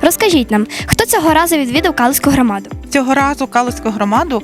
Розкажіть нам, хто цього разу відвідав Калицьку громаду? Цього разу Калицьку громаду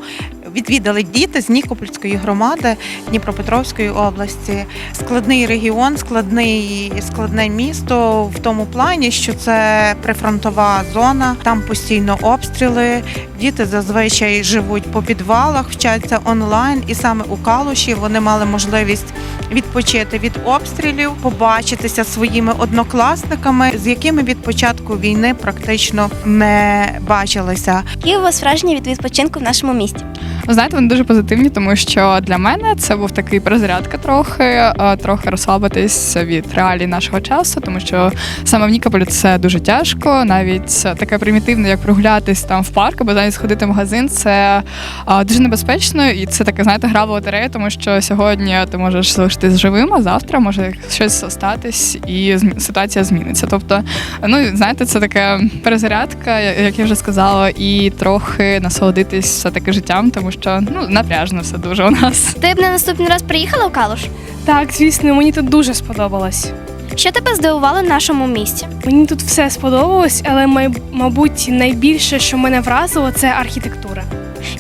відвідали діти з Нікопольської громади Дніпропетровської області. Складний регіон, складний складне місто в тому плані, що це прифронтова зона, там постійно обстріли. Діти зазвичай живуть по підвалах, вчаться онлайн, і саме у Калуші вони мали можливість відпочити від обстрілів, побачитися своїми однокласниками, з якими від початку війни практично не бачилися. Які у вас враження від відпочинку в нашому місті? Ви знаєте, вони дуже позитивні, тому що для мене це був такий перезарядка трохи, е, трохи розслабитись від реалій нашого часу, тому що саме в Нікополі це дуже тяжко. Навіть таке примітивне, як прогулятись там в парк, або навіть сходити в магазин, це е, дуже небезпечно, і це таке, знаєте, гра в лотерею, тому що сьогодні ти можеш залишитись живим, а завтра може щось статись, і зм- ситуація зміниться. Тобто, ну знаєте, це таке перезарядка, як я вже сказала, і трохи насолодитись все таки життям, тому що ну напряжно все дуже у нас. Ти б на наступний раз приїхала в Калуш? Так, звісно, мені тут дуже сподобалось. Що тебе здивувало в нашому місті? Мені тут все сподобалось, але мабуть найбільше, що мене вразило, це архітектура.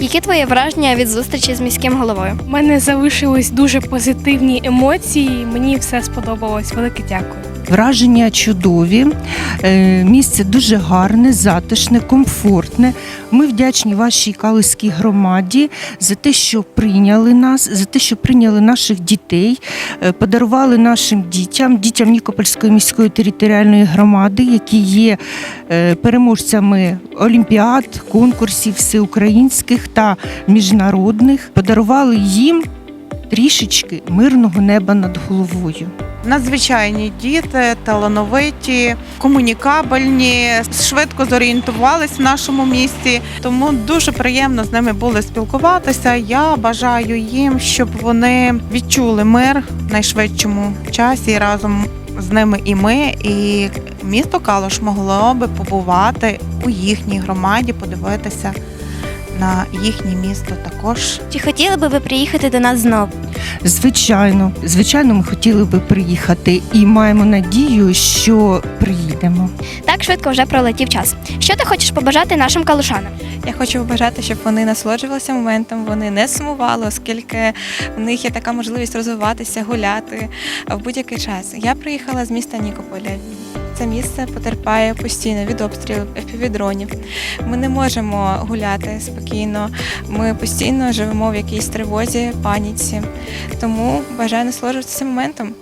Які твої враження від зустрічі з міським головою? У мене залишились дуже позитивні емоції. Мені все сподобалось. Велике дякую. Враження чудові, Е, місце дуже гарне, затишне, комфортне. Ми вдячні вашій калузькій громаді за те, що прийняли нас, за те, що прийняли наших дітей, е, подарували нашим дітям, дітям Нікопольської міської територіальної громади, які є е, переможцями олімпіад, конкурсів всеукраїнських та міжнародних, подарували їм трішечки мирного неба над головою. Надзвичайні діти, талановиті, комунікабельні, швидко зорієнтувались в нашому місті. Тому дуже приємно з ними було спілкуватися. Я бажаю їм, щоб вони відчули мир в найшвидшому часі разом з ними і ми, і місто Калуш могло би побувати у їхній громаді, подивитися на їхнє місто також. Чи хотіли би ви приїхати до нас знову? Звичайно, звичайно, ми хотіли би приїхати і маємо надію, що приїдемо. Так швидко вже пролетів час. Що ти хочеш побажати нашим калушанам? Я хочу побажати, щоб вони насолоджувалися моментом, вони не сумували, оскільки в них є така можливість розвиватися, гуляти в будь-який час. Я приїхала з міста Нікополя. Це місце потерпає постійно від обстрілів, FPV-дронів. Ми не можемо гуляти спокійно. Ми постійно живемо в якійсь тривозі, паніці. Тому бажаю насолоджуватися моментом.